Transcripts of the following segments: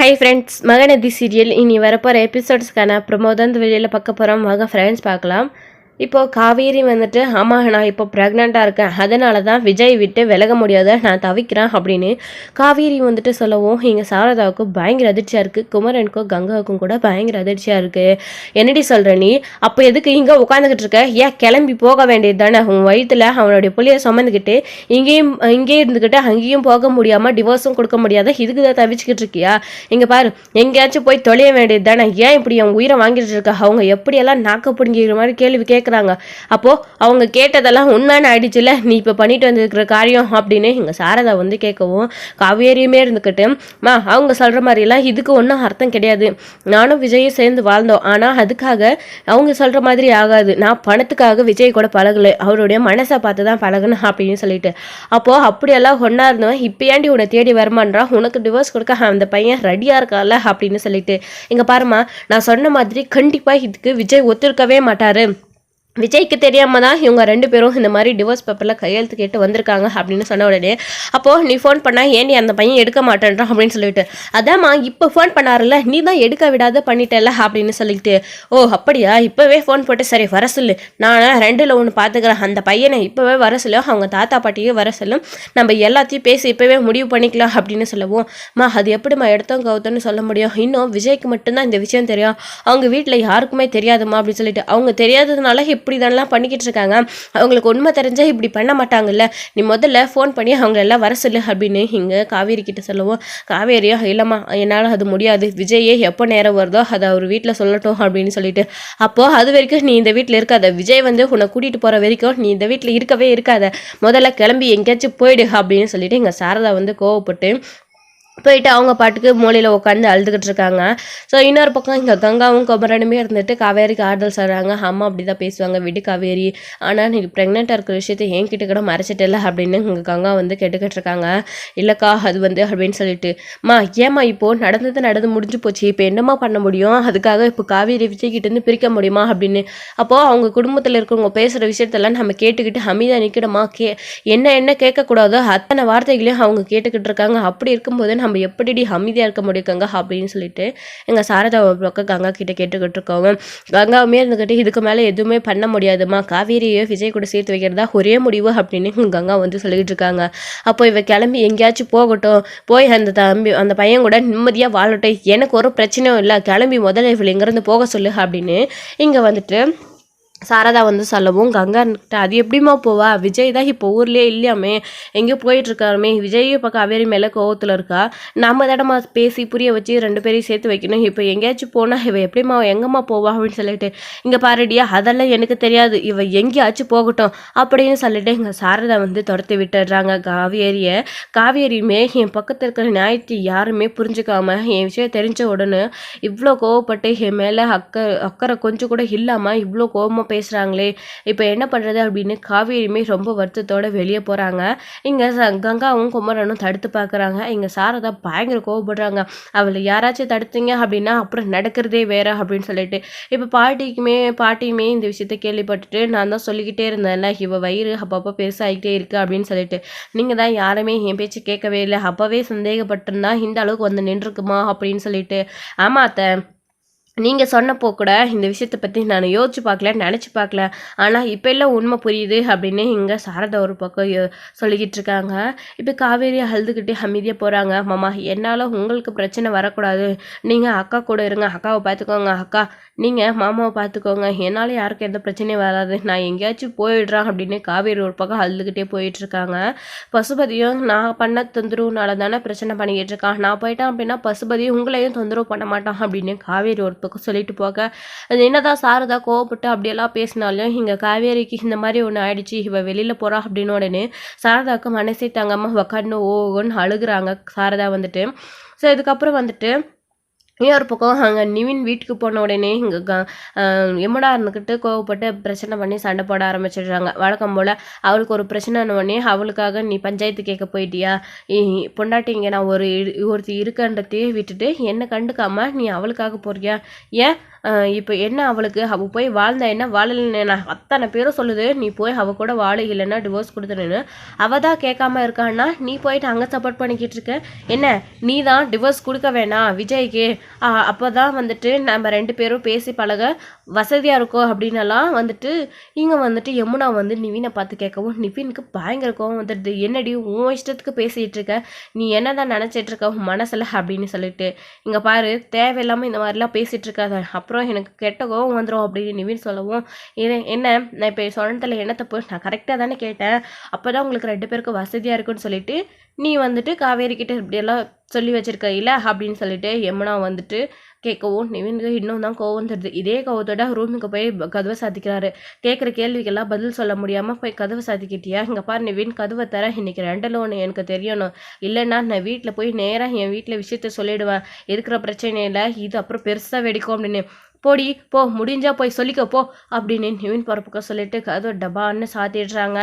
Hi friends Mahanadi serial இனி வரப்போகிற எபிசோட்ஸ்க்கான promo தான் இந்த வெளியில் பார்க்க போகிறோம் மக ஃப்ரெண்ட்ஸ் பார்க்கலாம். இப்போது காவேரி வந்துட்டு ஆமாம் நான் இப்போ ப்ரெக்னெண்ட்டாக இருக்கேன். அதனால தான் விஜய் விட்டு விலக முடியாத நான் தவிக்கிறேன் அப்படின்னு காவேரி வந்துட்டு சொல்லவும் இங்கே சாரதாவுக்கும் பயங்கர அதிர்ச்சியாக இருக்குது குமரனுக்கும் கங்காவுக்கும் கூட பயங்கர அதிர்ச்சியாக இருக்குது என்னடி சொல்கிற நீ? அப்போ எதுக்கு இங்கே உட்காந்துக்கிட்டு இருக்க? ஏன் கிளம்பி போக வேண்டியது தானே உன் வயிற்றுல அவனுடைய புள்ளியை சுமந்துக்கிட்டு இங்கேயும் இங்கேயே இருந்துக்கிட்டு அங்கேயும் போக முடியாமல் டிவோர்ஸும் கொடுக்க முடியாத இதுக்கு தான் தவிச்சுக்கிட்டு இருக்கியா? இங்கே பாரு எங்கேயாச்சும் போய் தொலைய வேண்டியது தானே ஏன் இப்படி அவன் உயிரை வாங்கிட்டு இருக்கா? அவங்க எப்படியெல்லாம் நாக்க பிடிங்கிற மாதிரி கேள்வி கேட்குறாங்க அப்போது அவங்க கேட்டதெல்லாம் உண்மையான ஆயிடுச்சுல நீ இப்போ பண்ணிட்டு வந்திருக்கிற காரியம் அப்படின்னு எங்கள் சாரதா வந்து கேட்கவும் காவேரியுமே இருந்துக்கிட்டு மா அவங்க சொல்கிற மாதிரிலாம் இதுக்கு ஒன்றும் அர்த்தம் கிடையாது. நானும் விஜயும் சேர்ந்து வாழ்ந்தோம். ஆனால் அதுக்காக அவங்க சொல்கிற மாதிரி ஆகாது. நான் பணத்துக்காக விஜய் கூட பழகலை. அவருடைய மனசை பார்த்து தான் பழகணும் அப்படின்னு சொல்லிட்டு. அப்போது அப்படியெல்லாம் ஒன்றா இருந்தவன் இப்போ ஏண்டி உன்னை தேடி வரமான்றான் உனக்கு டிவோர்ஸ் கொடுக்க அந்த பையன் ரெடியாக இருக்கான்ல? அப்படின்னு சொல்லிட்டு. இங்கே பாருமா நான் சொன்ன மாதிரி கண்டிப்பாக இதுக்கு விஜய் ஒத்துருக்கவே மாட்டார். விஜய்க்கு தெரியாமல் தான் இவங்க ரெண்டு பேரும் இந்த மாதிரி டிவோர்ஸ் பேப்பரில் கையெழுத்து கேட்டு வந்திருக்காங்க அப்படின்னு சொன்ன உடனே அப்போது நீ ஃபோன் பண்ணால் ஏன் நீ அந்த பையன் எடுக்க மாட்டேன்றான் அப்படின்னு சொல்லிட்டு அதாம்மா இப்போ ஃபோன் பண்ணாருல்ல நீ தான் எடுக்க விடாத பண்ணிட்டல அப்படின்னு சொல்லிட்டு ஓ அப்படியா? இப்போவே ஃபோன் போட்டு சரி வர சொல்லு. நான் ரெண்டில் ஒன்று பார்த்துக்கிறேன் அந்த பையனை இப்போவே வர சொல்லு. அவங்க தாத்தா பாட்டியே வர சொல்லும் நம்ம எல்லாத்தையும் பேசி இப்போவே முடிவு பண்ணிக்கலாம் அப்படின்னு சொல்லவும் மா அது எப்படிம்மா எடுத்தோம் கவுத்தோன்னு சொல்ல முடியும்? இன்னும் விஜய்க்கு மட்டும்தான் இந்த விஷயம் தெரியும். அவங்க வீட்டில் யாருக்குமே தெரியாதுமா அப்படின்னு சொல்லிட்டு அவங்க தெரியாததுனால இப்படி இதெல்லாம் பண்ணிக்கிட்டு இருக்காங்க. அவங்களுக்கு உண்மை தெரிஞ்சால் இப்படி பண்ண மாட்டாங்கல்ல. நீ முதல்ல ஃபோன் பண்ணி அவங்களெல்லாம் வர சொல்லு அப்படின்னு இங்கே காவேரி கிட்ட சொல்லுவோம். காவேரியோ இல்லைம்மா என்னால் அது முடியாது. விஜயே எப்போ நேரம் வருதோ அதை அவர் வீட்டில் சொல்லட்டும் அப்படின்னு சொல்லிட்டு. அப்போது அது வரைக்கும் நீ இந்த வீட்டில் இருக்காத. விஜய் வந்து உன்னை கூட்டிகிட்டு போகிற வரைக்கும் நீ இந்த வீட்டில் இருக்கவே இருக்காத. முதல்ல கிளம்பி எங்கேயாச்சும் போயிடு அப்படின்னு சொல்லிட்டு எங்கள் சாரதா வந்து கோவப்பட்டு போயிட்டு அவங்க பாட்டுக்கு மூலையில் உட்காந்து அழுதுகிட்டு இருக்காங்க. ஸோ இன்னொரு பக்கம் இங்கே கங்காவும் குமரனுமே இருந்துட்டு காவேரிக்கு ஆறுதல் சொல்கிறாங்க அம்மா அப்படி தான் பேசுவாங்க. விடு காவேரி. ஆனால் நீ ப்ரெக்னெண்ட்டாக இருக்கிற விஷயத்த என்கிட்ட கூட மறைச்சிட்டல அப்படின்னு இங்கே கங்கா வந்து கேட்டுக்கிட்டு இருக்காங்க. இல்லைக்கா அது வந்து அப்படின்னு சொல்லிட்டு மா ஏம்மா இப்போது நடந்தது நடந்து முடிஞ்சு போச்சு. இப்போ என்னம்மா பண்ண முடியும்? அதுக்காக இப்போ காவேரி விஜய்கிட்டேருந்து பிரிக்க முடியுமா? அப்படின்னு. அப்போது அவங்க குடும்பத்தில் இருக்கிறவங்க பேசுகிற விஷயத்தெல்லாம் நம்ம கேட்டுக்கிட்டு அமைதியாக நிற்கணுமா கே என்ன என்ன கேட்கக்கூடாதோ அத்தனை வார்த்தைகளையும் அவங்க கேட்டுக்கிட்டு இருக்காங்க. அப்படி இருக்கும்போது நம்ம நம்ம எப்படிடி அமைதியாக இருக்க முடியுங்க அப்படின்னு சொல்லிட்டு எங்கள் சாரதா பக்கம் கங்கா கிட்ட கேட்டுக்கிட்டு இருக்கோங்க கங்காவுமே இருந்துக்கிட்டு இதுக்கு மேலே எதுவுமே பண்ண முடியாதுமா காவேரியோ விஜய் கூட சேர்த்து வைக்கிறதா ஒரே முடிவு அப்படின்னு கங்கா வந்து சொல்லிக்கிட்டு இருக்காங்க. அப்போ இவ கிளம்பி எங்கேயாச்சும் போகட்டும். போய் அந்த தம்பி அந்த பையன் கூட நிம்மதியாக வாழட்டும். எனக்கு ஒரு பிரச்சனையும் இல்லை. கிளம்பி முதல்ல இவள் இங்கேருந்து போக சொல்லு அப்படின்னு இங்கே வந்துட்டு சாரதா வந்து சொல்லவும் கங்கான்கிட்ட அது எப்படிம்மா போவா? விஜய் தான் இப்போ ஊர்லேயே இல்லையாமே? எங்கேயோ போயிட்டுருக்காருமே. விஜய் இப்போ காவேரி மேலே கோவத்தில் இருக்கா? நம்ம தடமா பேசி புரிய வச்சு ரெண்டு பேரையும் சேர்த்து வைக்கணும். இப்போ எங்கேயாச்சும் போனால் இவ எப்படிம்மா எங்கம்மா போவா? அப்படின்னு சொல்லிட்டு இங்கே பாருடியா அதெல்லாம் எனக்கு தெரியாது. இவ எங்கேயாச்சும் போகட்டும். அப்படின்னு சொல்லிட்டு எங்கள் சாரதா வந்து துரத்தி விட்டுடுறாங்க காவேரியை. காவேரியுமே என் பக்கத்தில் இருக்கிற ஞாயிற்று யாருமே புரிஞ்சுக்காம என் விஷயம் தெரிஞ்ச உடனே இவ்வளோ கோவப்பட்டு என் மேலே அக்கறை அக்கறை கொஞ்சம் கூட இல்லாமல் இவ்வளோ கோபமாக பேசுகிறாங்களே இப்போ என்ன பண்ணுறது அப்படின்னு காவேரியுமே ரொம்ப வருத்தத்தோடு வெளியே போகிறாங்க இங்கே கங்காவும் குமரனும் தடுத்து பார்க்குறாங்க இங்கே சாரதா பயங்கர கோவப்படுறாங்க. அவளை யாராச்சும் தடுத்தீங்க அப்படின்னா அப்புறம் நடக்கிறதே வேற அப்படின்னு சொல்லிட்டு. இப்போ பாட்டிக்குமே பாட்டியுமே இந்த விஷயத்த கேள்விப்பட்டுட்டு நான் தான் சொல்லிக்கிட்டே இருந்தேன்ல. இவ வயிறு அப்பப்போ பெருசாகிட்டே இருக்குது அப்படின்னு சொல்லிட்டு. நீங்கள் தான் யாருமே என் பேச்சு கேட்கவே இல்லை. அப்போவே சந்தேகப்பட்டிருந்தா இந்த அளவுக்கு வந்து நின்றுருக்குமா அப்படின்னு சொல்லிட்டு. ஆமாம் அத்தை. நீங்கள் சொன்னப்போ கூட இந்த விஷயத்தை பற்றி நான் யோசிச்சு பார்க்கல நினச்சி பார்க்கல. ஆனால் இப்போ எல்லாம் உண்மை புரியுது அப்படின்னு இங்கே சாரதா ஒரு பக்கம் யோ- சொல்லிக்கிட்டு இருக்காங்க. இப்போ காவேரி அழுதுகிட்டே அமைதியாக போகிறாங்க மாமா என்னால் உங்களுக்கு பிரச்சனை வரக்கூடாது. நீங்கள் அக்கா கூட இருங்க. அக்காவை பார்த்துக்கோங்க. அக்கா நீங்கள் மாமாவை பார்த்துக்கோங்க. என்னால் யாருக்கும் எந்த பிரச்சனையும் வராது. நான் எங்கேயாச்சும் போயிடுறேன் அப்படின்னு காவேரி ஒரு பக்கம் அழுதுகிட்டே போயிட்டுருக்காங்க பசுபதியும் நான் பண்ண தொந்தரவுனால தானே பிரச்சனை பண்ணிக்கிட்டு இருக்கான். நான் போயிட்டேன் அப்படின்னா பசுபதியும் உங்களையும் தொந்தரவு பண்ண மாட்டான் அப்படின்னு காவேரி ஒரு பக்கம் சொல்லிட்டு போக. அது என்னதான் சாரதா கோவப்பட்டு அப்படியெல்லாம் பேசினாலும் இங்கே காவேரிக்கு இந்த மாதிரி ஒன்று ஆயிடுச்சு இவ வெளியில் போகிறா அப்படின்னு உடனே சாரதாவுக்கு மனசே தங்காமல் உக்காண்டு ஓகோன்னு அழுகுறாங்க சாரதா வந்துட்டு. ஸோ இதுக்கப்புறம் வந்துட்டு இன்னொரு பக்கம் அங்கே நிவின் வீட்டுக்கு போன உடனே இங்கே க எம்மடா இருந்துக்கிட்டு கோவப்பட்டு பிரச்சனை பண்ணி சண்டை போட ஆரம்பிச்சிடுறாங்க. வழக்கம் போல் அவளுக்கு ஒரு பிரச்சனை உடனே அவளுக்காக நீ பஞ்சாயத்து கேட்க போயிட்டியா? இ- பொண்டாட்டி இங்கே நான் ஒரு இரு- ஒருத்தி இருக்கன்றதையே விட்டுட்டு என்னை கண்டுக்காமல் நீ அவளுக்காக போறியா? ஏன் இப்போ என்ன அவளுக்கு? அவள் போய் வாழ்ந்தா என்ன? வாழலைன்னு அத்தனை பேரும் சொல்லுது. நீ போய் அவள் கூட வாழ இல்லைன்னா டிவோர்ஸ் கொடுத்துருன்னு அவள் தான் கேட்காம இருக்கான்னா நீ போயிட்டு அங்கே சப்போர்ட் பண்ணிக்கிட்டு இருக்க. என்ன? நீ தான் டிவோர்ஸ் கொடுக்க வேணாம் விஜய்க்கு. அப்போ தான் வந்துட்டு நம்ம ரெண்டு பேரும் பேசி பழக. வசதியாக இருக்கோ அப்படின்னலாம் வந்துட்டு இங்கே வந்துட்டு யமுனா வந்து நிவினை பார்த்து கேட்கவும் நிவினுக்கு பயங்கர கோவம் வந்துடுது. என்னடி உன் இஷ்டத்துக்கு பேசிகிட்டு இருக்க? நீ என்ன தான் நினச்சிட்டு இருக்க? உன் மனசில்? அப்படின்னு சொல்லிட்டு. இங்கே பாரு தேவையில்லாமல் இந்த மாதிரிலாம் பேசிகிட்டு இருக்காத. அப்புறம் எனக்கு கெட்ட கோவம் வந்துடும் அப்படின்னு நிவின் சொல்லவும். இது என்ன? நான் இப்போ சொன்னதில் என்ன தப்பு நான் கரெக்டாக தானே கேட்டேன். அப்போ தான் உங்களுக்கு ரெண்டு பேருக்கும் வசதியாக இருக்குன்னு சொல்லிட்டு நீ வந்துட்டு காவேரி கிட்ட இப்படியெல்லாம் சொல்லி வச்சுருக்க இல்லை? அப்படின்னு சொல்லிட்டு யமுனா வந்துட்டு கேட்கவும் நிவினுக்கு இன்னும் தான் கோவம் தருது. இதே கோவத்தோட ரூமுக்கு போய் கதவை சாத்திக்கிறாரு. கேட்குற கேள்விக்கெல்லாம் பதில் சொல்ல முடியாமல் போய் கதவை சாத்திக்கிட்டியா? இங்கே பாரு நிவின் கதவை தர இன்னைக்கு ரெண்டில் ஒன்று எனக்கு தெரியணும். இல்லைன்னா நான் வீட்டில் போய் நேராக என் வீட்டில் விஷயத்த சொல்லிடுவேன். இருக்கிற பிரச்சனையில் இது அப்புறம் பெருசாக வெடிக்கும் அப்படின்னு. போடி போ முடிஞ்சா போய் சொல்லிக்க போ அப்படின்னு நிவின் பரப்புக்க சொல்லிட்டு கதவை டபான்னு சாத்திடுறாங்க.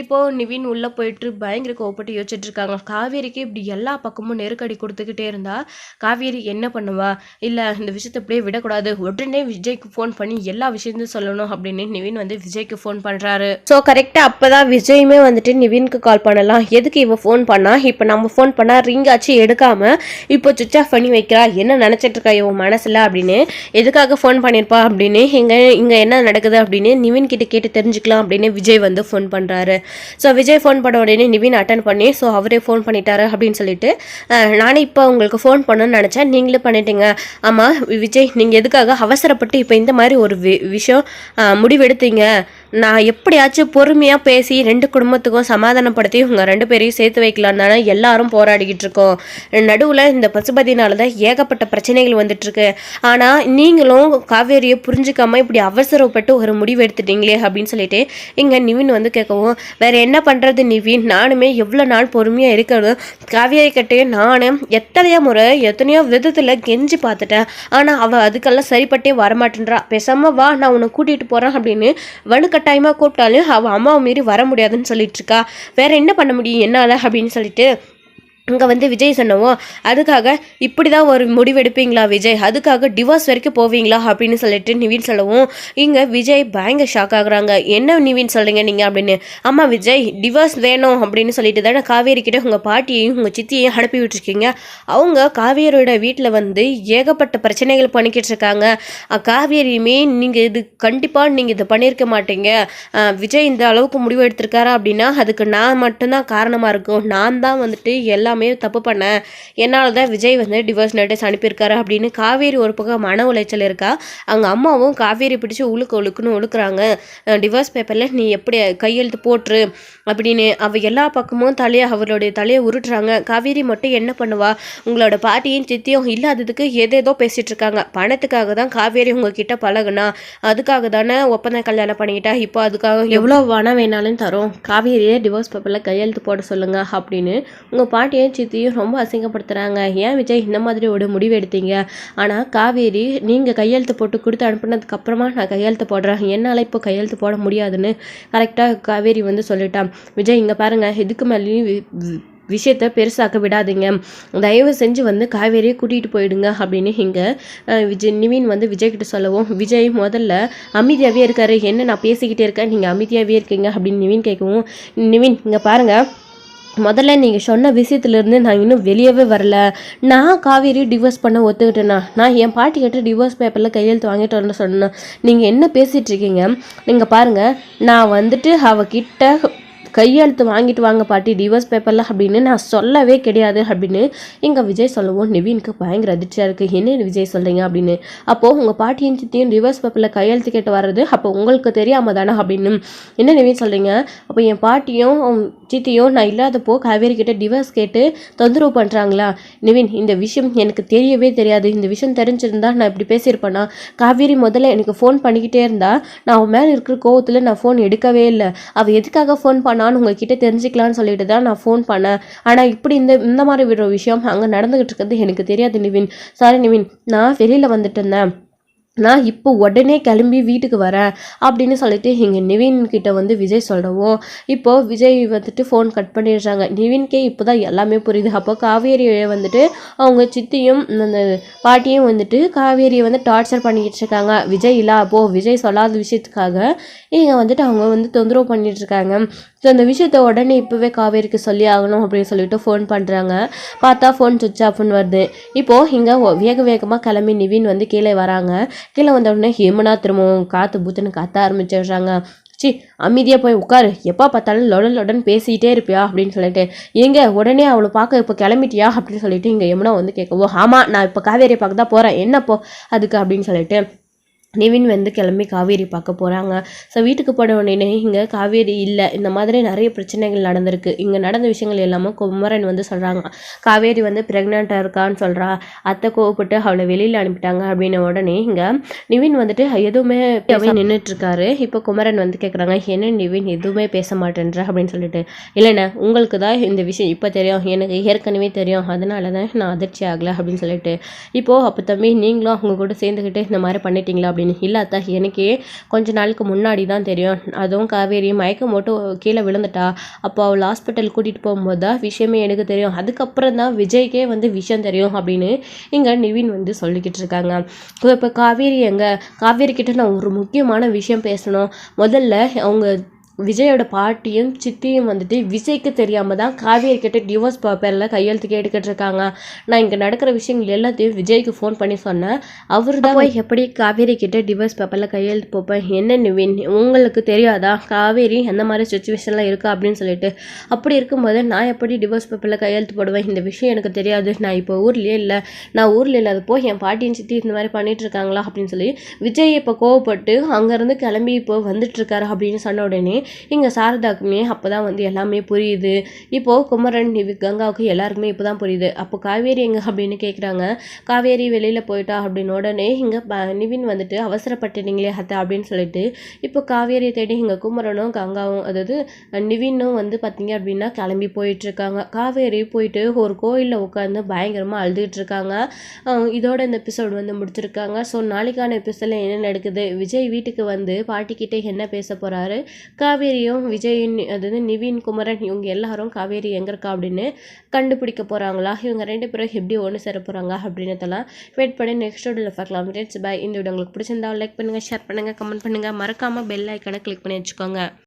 இப்போது நிவின் உள்ளே போயிட்டு பயங்கர கோவப்பட்டு யோசிச்சுட்டு இருக்காங்க. காவேரிக்கு இப்படி எல்லா பக்கமும் நெருக்கடி கொடுத்துக்கிட்டே இருந்தா காவேரி என்ன பண்ணுவா? இல்லை இந்த விஷயத்தை அப்படியே விடக்கூடாது. உடனே விஜய்க்கு ஃபோன் பண்ணி எல்லா விஷயத்தையும் சொல்லணும் அப்படின்னு நிவின் வந்து விஜய்க்கு ஃபோன் பண்ணுறாரு ஸோ கரெக்டாக அப்போ தான் விஜயுமே வந்துட்டு நிவினுக்கு கால் பண்ணலாம். எதுக்கு இவ ஃபோன் பண்ணா? இப்போ நம்ம ஃபோன் பண்ணால் ரிங் ஆச்சு எடுக்காமல் இப்போ சுவிச் ஆஃப் பண்ணி வைக்கிறா. என்ன நினச்சிட்டு இருக்கா இவன் மனசில் அப்படின்னு எதுக்காக ஃபோன் பண்ணியிருப்பா அப்படின்னு இங்கே இங்கே என்ன நடக்குது அப்படின்னு நிவின் கிட்ட கேட்டு தெரிஞ்சுக்கலாம் அப்படின்னு விஜய் வந்து ஃபோன் பண்ணுறாரு ஸோ விஜய் ஃபோன் பண்ண உடனே நிவின் அட்டன் பண்ணி ஸோ அவரே ஃபோன் பண்ணிட்டாரு அப்படின்னு சொல்லிட்டு நானே இப்போ உங்களுக்கு ஃபோன் பண்ணணும்னு நினச்சேன். நீங்களே பண்ணிட்டீங்க. ஆமாம் விஜய் நீங்கள் எதுக்காக அவசரப்பட்டு இப்போ இந்த மாதிரி ஒரு வி- விஷயம் முடிவெடுத்தீங்க? நான் எப்படியாச்சும் பொறுமையாக பேசி ரெண்டு குடும்பத்துக்கும் சமாதானப்படுத்தி உங்கள் ரெண்டு பேரையும் சேர்த்து வைக்கலாம் தானே எல்லாரும் போராடிக்கிட்டு இருக்கோம். நடுவில் இந்த பசுபதினால தான் ஏகப்பட்ட பிரச்சனைகள் வந்துட்டுருக்கு. ஆனால் நீங்களும் காவேரியை புரிஞ்சுக்காம இப்படி அவசரப்பட்டு ஒரு முடிவு எடுத்துட்டீங்களே அப்படின்னு சொல்லிட்டு இங்கே நிவின் வந்து கேட்கவும் வேறு என்ன பண்ணுறது நிவின்? நானுமே எவ்வளோ நாள் பொறுமையாக இருக்கணும் காவேரி கிட்டே நானும் எத்தனையோ முறை எத்தனையோ விதத்தில் கெஞ்சி பார்த்துட்டேன். ஆனால் அவள் அதுக்கெல்லாம் சரிப்பட்டே வரமாட்டேன்றா. பேசாமல் வா நான் உன்னை கூட்டிகிட்டு போகிறேன் அப்படின்னு டைமாக கூப்பிட்டாலும் அவள் அம்மாவை மீறி வர முடியாதுன்னு சொல்லிட்டு இருக்கா. வேற என்ன பண்ண முடியும்? என்னால்? அப்படின்னு சொல்லிட்டு இங்கே வந்து விஜய் சொன்னவோ அதுக்காக இப்படி தான் ஒரு முடிவெடுப்பீங்களா விஜய்? அதுக்காக டிவோர்ஸ் வரைக்கும் போவீங்களா? அப்படின்னு சொல்லிட்டு நிவின் சொல்லவும் இங்கே விஜய் பயங்கர ஷாக் ஆகுறாங்க. என்ன நிவின் சொல்கிறீங்க நீங்கள் அப்படின்னு ஆமாம் விஜய் டிவோர்ஸ் வேணும். அப்படின்னு சொல்லிட்டு தானே காவேரி கிட்ட உங்கள் பாட்டியையும் உங்கள் சித்தியையும் அனுப்பி விட்டுருக்கீங்க. அவங்க காவேரியோட வீட்டில் வந்து ஏகப்பட்ட பிரச்சனைகள் பண்ணிக்கிட்டு இருக்காங்க. காவேரியுமே நீங்கள் இது கண்டிப்பாக நீங்கள் இதை பண்ணியிருக்க மாட்டீங்க. விஜய் இந்த அளவுக்கு முடிவு எடுத்திருக்காரா அப்படின்னா அதுக்கு நான் மட்டும்தான் காரணமாக இருக்கும். நான் தான் வந்துட்டு எல்லாமே தப்பு பண்ணேன் என்னால் தான் விஜய் வந்து டிவோர்ஸ் நோட்டீஸ் அனுப்பியிருக்காரு அப்படின்னு காவேரி ஒரு பக்கம் மன உளைச்சல் இருக்கா? அவங்க அம்மாவும் காவேரி பிடிச்சி உழுக்கு உழுக்குன்னு உழுக்குறாங்க. டிவோர்ஸ் பேப்பரில் நீ எப்படி கையெழுத்து போட்டுரு அப்படின்னு அவள் எல்லா பக்கமும் தலையை அவளுடைய தலையை உருட்டுறாங்க. காவேரி மட்டும் என்ன பண்ணுவா? உங்களோட பாட்டியும் சித்தியும் இல்லாததுக்கு எதேதோ பேசிகிட்டு இருக்காங்க. பணத்துக்காக தான் காவேரி உங்ககிட்ட பழகுனா. அதுக்காக தானே ஒப்பந்த கல்யாணம் பண்ணிக்கிட்டா இப்போ அதுக்காக எவ்வளோ பணம் வேணாலும் தரோம். காவேரியை டிவோர்ஸ் பேப்பரில் கையெழுத்து போட சொல்லுங்க அப்படின்னு உங்கள் பாட்டி பாட்டியும் சித்தியும் ரொம்ப அசிங்கப்படுத்துகிறாங்க ஏன் விஜய் இந்த மாதிரி ஒரு முடிவு எடுத்தீங்க? ஆனால் காவேரி நீங்கள் கையெழுத்து போட்டு கொடுத்து அனுப்புனதுக்கப்புறமா நான் கையெழுத்து போடுறேன். என்னால் இப்போ கையெழுத்து போட முடியாதுன்னு கரெக்டாக காவேரி வந்து சொல்லிட்டான். விஜய் இங்கே பாருங்கள் இதுக்கு மேலேயும் வி- விஷயத்த பெருசாக்க விடாதீங்க. தயவு செஞ்சு வந்து காவேரியை கூட்டிகிட்டு போயிடுங்க அப்படின்னு இங்கே விஜய் நிவின் வந்து விஜய்கிட்ட சொல்லவும் விஜய் முதல்ல அமைதியாகவே இருக்காரு. என்ன நான் பேசிக்கிட்டே இருக்கேன்? நீங்கள் அமைதியாகவே இருக்கீங்க? அப்படின்னு நிவின் கேட்கவும் நிவின் இங்கே பாருங்கள் முதல்ல நீங்கள் சொன்ன விஷயத்துலேருந்து நான் இன்னும் வெளியவே வரல. நான் காவேரி டிவோர்ஸ் பண்ண ஒத்துக்கிட்டேண்ணா நான் என் பாட்டி கிட்ட டிவோர்ஸ் பேப்பரில் கையெழுத்து வாங்கிட்டு வரேன்னு சொன்னேன்? நீங்கள் என்ன பேசிகிட்டு இருக்கீங்க? நீங்கள் பாருங்கள் நான் வந்துட்டு அவகிட்ட கையெழுத்து வாங்கிட்டு வாங்க பாட்டி டிவோர்ஸ் பேப்பரில் அப்படின்னு நான் சொல்லவே கிடையாது அப்படின்னு இங்கே விஜய் சொல்லவும். நிவினுக்கு பயங்கர அதிர்ச்சியாக இருக்குது என்ன விஜய் சொல்கிறீங்க அப்படின்னு. அப்போது உங்கள் பாட்டியும் சித்தியும் டிவோர்ஸ் பேப்பரில் கையெழுத்து கேட்டு வர்றது அப்போ உங்களுக்கு தெரியாமல் தானே அப்படின்னு. என்ன நிவின் சொல்கிறீங்க அப்போ என் பாட்டியும் சித்தியும் நான் இல்லாதப்போ காவேரி கிட்ட டிவோர்ஸ் கேட்டு தொந்தரவு பண்ணுறாங்களா நிவின் இந்த விஷயம் எனக்கு தெரியவே தெரியாது. இந்த விஷயம் தெரிஞ்சிருந்தா நான் இப்படி பேசியிருப்பேனா? காவேரி முதல்ல எனக்கு ஃபோன் பண்ணிக்கிட்டே இருந்தா நான் அவன் மேலே இருக்கிற கோவத்தில் நான் ஃபோன் எடுக்கவே இல்லை. அவள் எதுக்காக ஃபோன் பண்ண? நான் உங்ககிட்ட தெரிஞ்சுக்கலான்னு சொல்லிட்டு தான் நான் ஃபோன் பண்ணேன். ஆனால் இப்படி இந்த இந்த மாதிரி விடுற விஷயம் அங்கே நடந்துகிட்டு இருக்கிறது எனக்கு தெரியாது நிவின். சாரி நிவின். நான் வெளியில் வந்துட்டு இருந்தேன். நான் இப்போ உடனே கிளம்பி வீட்டுக்கு வரேன் அப்படின்னு சொல்லிட்டு எங்கள் நிவின் கிட்ட வந்து விஜய் சொல்லவும் இப்போது விஜய் வந்துட்டு ஃபோன் கட் பண்ணிடுறாங்க. நிவின்கே இப்போ தான் எல்லாமே புரியுது. அப்போ காவேரியை வந்துட்டு அவங்க சித்தியும் அந்த பாட்டியும் வந்துட்டு காவேரியை வந்து டார்ச்சர் பண்ணிக்கிட்டு இருக்காங்க. விஜய் இல்லை அப்போ விஜய் சொல்லாத விஷயத்துக்காக இங்கே வந்துட்டு அவங்க வந்து தொந்தரவு பண்ணிட்டு இருக்காங்க ஸோ அந்த விஷயத்த உடனே இப்போவே காவேரிக்கு சொல்லி ஆகணும் அப்படின்னு சொல்லிட்டு ஃபோன் பண்ணுறாங்க பார்த்தா ஃபோன் சுவிச் ஆஃப்னு வருது. இப்போது இங்கே வேக வேகமாக கிளம்பி நிவின் வந்து கீழே வராங்க. கீழே வந்த உடனே ஹேமனா திரும்பவும் காற்று பூத்துன்னு கத்த ஆரம்பிச்சிடுறாங்க. சி அமைதியாக போய் உட்காரு. எப்போ பார்த்தாலும் லொடன் லொடன் பேசிகிட்டே இருப்பியா அப்படின்னு சொல்லிட்டு. எங்கே உடனே அவளை பார்க்க இப்போ கிளம்பிட்டியா அப்படின்னு சொல்லிட்டு இங்கே யமுனா வந்து கேட்கவோ ஆமாம் நான் இப்போ காவேரியை பார்க்க தான் போகிறேன் என்னப்போ அதுக்கு? அப்படின்னு சொல்லிட்டு நிவின் வந்து கிளம்பி காவேரி பார்க்க போகிறாங்க ஸோ வீட்டுக்கு போன உடனே இங்கே காவேரி இல்லை. இந்த மாதிரி நிறைய பிரச்சனைகள் நடந்திருக்கு. இங்கே நடந்த விஷயங்கள் எல்லாமே குமரன் வந்து சொல்கிறாங்க காவேரி வந்து ப்ரெக்னெண்ட்டாக இருக்கான்னு சொல்கிறா அத்தை கோவப்பட்டு அவளை வெளியில் அனுப்பிட்டாங்க. அப்படின்ன உடனே இங்கே நிவின் வந்துட்டு எதுவுமே நின்றுட்டுருக்காரு இப்போ குமரன் வந்து கேட்குறாங்க என்ன நிவின்? எதுவுமே பேச மாட்டேன்ற. அப்படின்னு சொல்லிட்டு. இல்லைண்ணே உங்களுக்கு தான் இந்த விஷயம் இப்போ தெரியும். எனக்கு ஏற்கனவே தெரியும். அதனால தான் நான் அதிர்ச்சி ஆகலை. அப்படின்னு சொல்லிட்டு. இப்போது அப்போ தம்பி நீங்களும் அவங்க கூட சேர்ந்துக்கிட்டு இந்த மாதிரி பண்ணிட்டீங்களா? அப்படின்னு. இல்லை அத்தா எனக்கே கொஞ்ச நாளுக்கு முன்னாடி தான் தெரியும். அதுவும் காவேரி மயக்கம் மட்டும் கீழே விழுந்துட்டா. அப்போ அவள் ஹாஸ்பிட்டல் கூட்டிகிட்டு போகும்போது தான் விஷயமே எனக்கு தெரியும். அதுக்கப்புறம் தான் விஜய்க்கே வந்து விஷயம் தெரியும் அப்படின்னு இங்கே நிவின் வந்து சொல்லிக்கிட்டு இருக்காங்க. இப்போ காவேரி எங்கே? காவேரி கிட்ட நான் ஒரு முக்கியமான விஷயம் பேசணும். முதல்ல அவங்க விஜயோட பாட்டியும் சித்தியும் வந்துட்டு விஜய்க்கு தெரியாமல் தான் காவேரி கிட்ட டிவோர்ஸ் பேப்பரில் கையெழுத்து கேட்டுக்கிட்டு இருக்காங்க. நான் இங்கே நடக்கிற விஷயங்கள் எல்லாத்தையும் விஜய்க்கு ஃபோன் பண்ணி சொன்னேன். அவர் தான் போய் எப்படி காவேரி கிட்ட டிவோர்ஸ் பேப்பரில் கையெழுத்து போப்பேன்? என்ன நிவின்? உங்களுக்கு தெரியாதா? காவேரி எந்த மாதிரி சுச்சுவேஷன்லாம் இருக்கா அப்படின்னு சொல்லிட்டு. அப்படி இருக்கும்போது நான் எப்படி டிவோர்ஸ் பேப்பரில் கையெழுத்து போடுவேன்? இந்த விஷயம் எனக்கு தெரியாது. நான் இப்போ ஊர்லேயே இல்லை. நான் ஊரில் இல்லாத போய் என் பாட்டியும் சித்தி இந்த மாதிரி பண்ணிட்டு இருக்காங்களா அப்படின்னு சொல்லி விஜய் இப்போ கோவப்பட்டு அங்கேருந்து கிளம்பி இப்போ வந்துட்டு இருக்காரு அப்படின்னு சொன்ன உடனே இங்கே சாரதாக்குமே அப்போ தான் வந்து எல்லாமே புரியுது. இப்போது குமரன் கங்காவுக்கு எல்லாருக்குமே இப்போ தான் புரியுது. அப்போ காவேரி எங்கே அப்படின்னு கேட்குறாங்க காவேரி வெளியில் போயிட்டா அப்படின்னு உடனே இங்கே நிவின் வந்துட்டு அவசரப்பட்டுனீங்களே அத்தை அப்படின்னு சொல்லிட்டு இப்போ காவேரியை தேடி இங்கே குமரனும் கங்காவும் அதாவது நிவினும் வந்து பார்த்தீங்க அப்படின்னா கிளம்பி போயிட்டுருக்காங்க. காவேரி போயிட்டு ஒரு கோயிலில் உட்காந்து பயங்கரமாக அழுதுகிட்டு இருக்காங்க இதோட இந்த எபிசோடு வந்து முடிச்சிருக்காங்க. ஸோ நாளைக்கான எபிசோடில் என்ன நடக்குது? விஜய் வீட்டுக்கு வந்து பாட்டிக்கிட்டே என்ன பேச போகிறாரு காவேரி காவேரியும் விஜயின் அதாவது நிவின் குமரன் இவங்க எல்லாரும் காவேரி எங்கே இருக்கா அப்படின்னு கண்டுபிடிக்க போகிறாங்களா இவங்க ரெண்டு பேரும் எப்படி ஒன்று சேர போகிறாங்க அப்படின்னதெல்லாம் வெயிட் பண்ணி நெக்ஸ்ட் வீடியோவில் பார்க்கலாம். ஃப்ரெண்ட்ஸ் பாய் இந்த வீடியோ உங்களுக்கு பிடிச்சிருந்தா லைக் பண்ணுங்கள் ஷேர் பண்ணுங்கள் கமெண்ட் பண்ணுங்கள் மறக்காமல் பெல் ஐக்கனை கிளிக் பண்ணி வச்சுக்கோங்க.